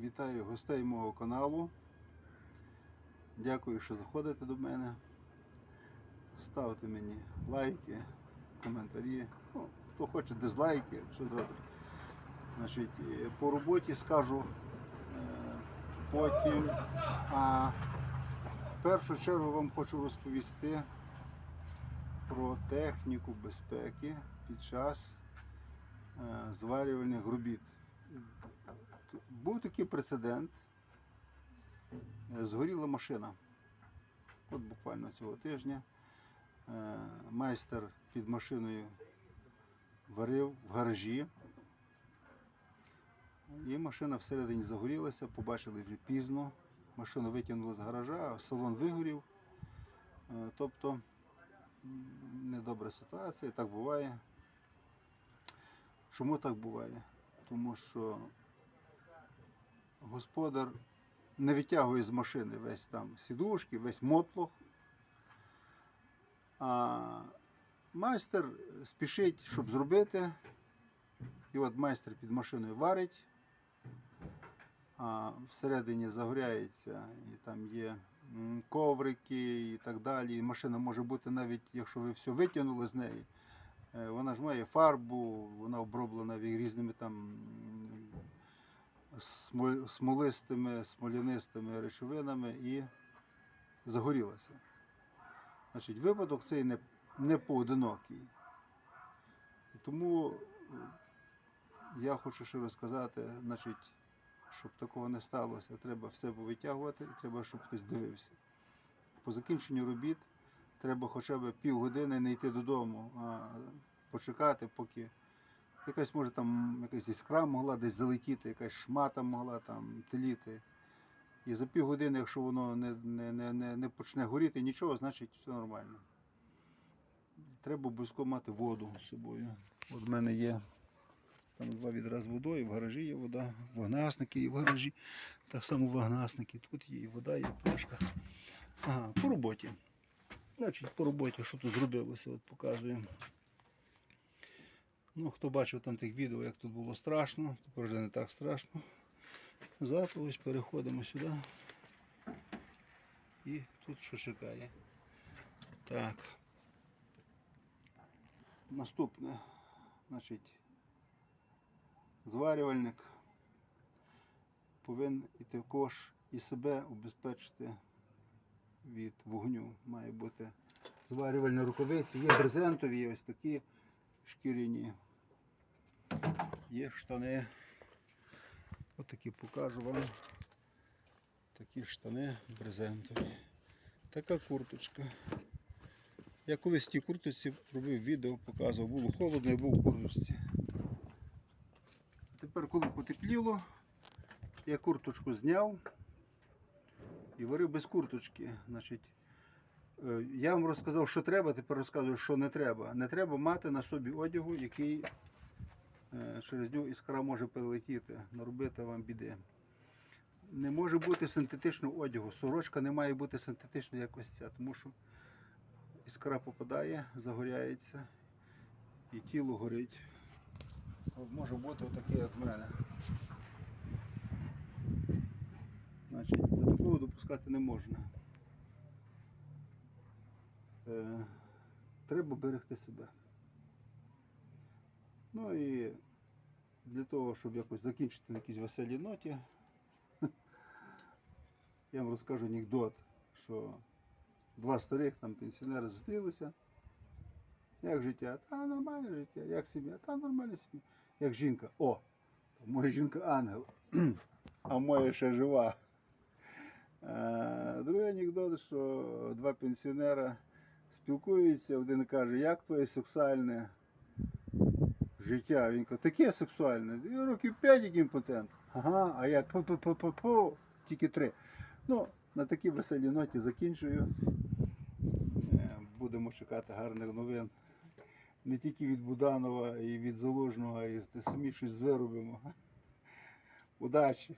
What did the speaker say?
Вітаю гостей мого каналу. Дякую, що заходите до мене. Ставте мені лайки, коментарі. Ну, хто хоче дизлайки, що зробить. Значить, по роботі скажу е, потім. А в першу чергу вам хочу розповісти про техніку безпеки під час е, зварювальних робіт. Був такий прецедент. Згоріла машина. От буквально цього тижня. Е, Майстер під машиною варив в гаражі. І машина всередині загорілася, побачили вже пізно. Машину витягнули з гаража, салон вигорів. Е, Тобто недобра ситуація, так буває. Чому так буває? Тому що господар не витягує з машини весь там сідушки, весь мотлох. А майстер спішить, щоб зробити. І от майстер під машиною варить, а всередині загоряється, і там є коврики і так далі. І машина може бути навіть, якщо ви все витягнули з неї, е, вона ж має фарбу, вона оброблена різними там смолистими, смолянистими речовинами і загорілася. Значить, випадок цей не, не поодинокий. Тому е, я хочу ще розказати, значить, щоб такого не сталося, треба все повитягувати, і треба, щоб хтось дивився. По закінченню робіт треба хоча б півгодини не йти додому, а почекати, поки якась може там якась іскра могла десь залетіти, якась шмата могла там тліти. І за півгодини, якщо воно не, не, не, не, не почне горіти нічого, значить все нормально. Треба обов'язково мати воду з собою. От в мене є там два відра з водою, в гаражі є вода, вогнасники є в гаражі. Так само вогнасники. Тут є і вода, є в. Ага, по роботі. Значить, по роботі, що тут зробилося, от показую. Ну, хто бачив там тих відео, як тут було страшно, тепер вже не так страшно. Завтра ось переходимо сюди. І тут що чекає. Так. Наступне. Значить, зварювальник повинен і також і себе убезпечити від вогню. Має бути зварювальні рукавиці. Є брезентові, ось такі шкіряні. Є штани. Отакі покажу вам. Такі штани брезентові. Така курточка. Я колись в тій курточці робив відео, показував, було холодно, я був в курточці. Тепер, коли потепліло, я курточку зняв і варив без курточки. Значить, е, я вам розказав, що треба, тепер розказую, що не треба. Не треба мати на собі одягу, який через нього іскра може перелетіти, наробити вам біди. Не може бути синтетичного одягу. Сорочка не має бути синтетичною якось ця, тому що іскра попадає, загоряється і тіло горить. Може бути отаке, як в мене. Значить, до такого допускати не можна. Е, треба берегти себе. Ну і для того, щоб якось закінчити на якійсь веселій ноті, я вам розкажу анекдот, що два старих там пенсіонери зустрілися. Як життя? Та нормальне життя. Як сім'я? Та нормальна сім'я. Як жінка? О, моя жінка ангел, а моя ще жива. Е, Другий анекдот, що два пенсіонера спілкуються, один каже, як твоє сексуальне життя? Він каже, таке сексуальне. Років 5 як імпотент. Ага, а я по-по-по-по-по, тільки три. Ну, на такій веселій ноті закінчую. Е, Будемо чекати гарних новин. Не тільки від Буданова і від Залужного, і самі щось виробимо. Удачі!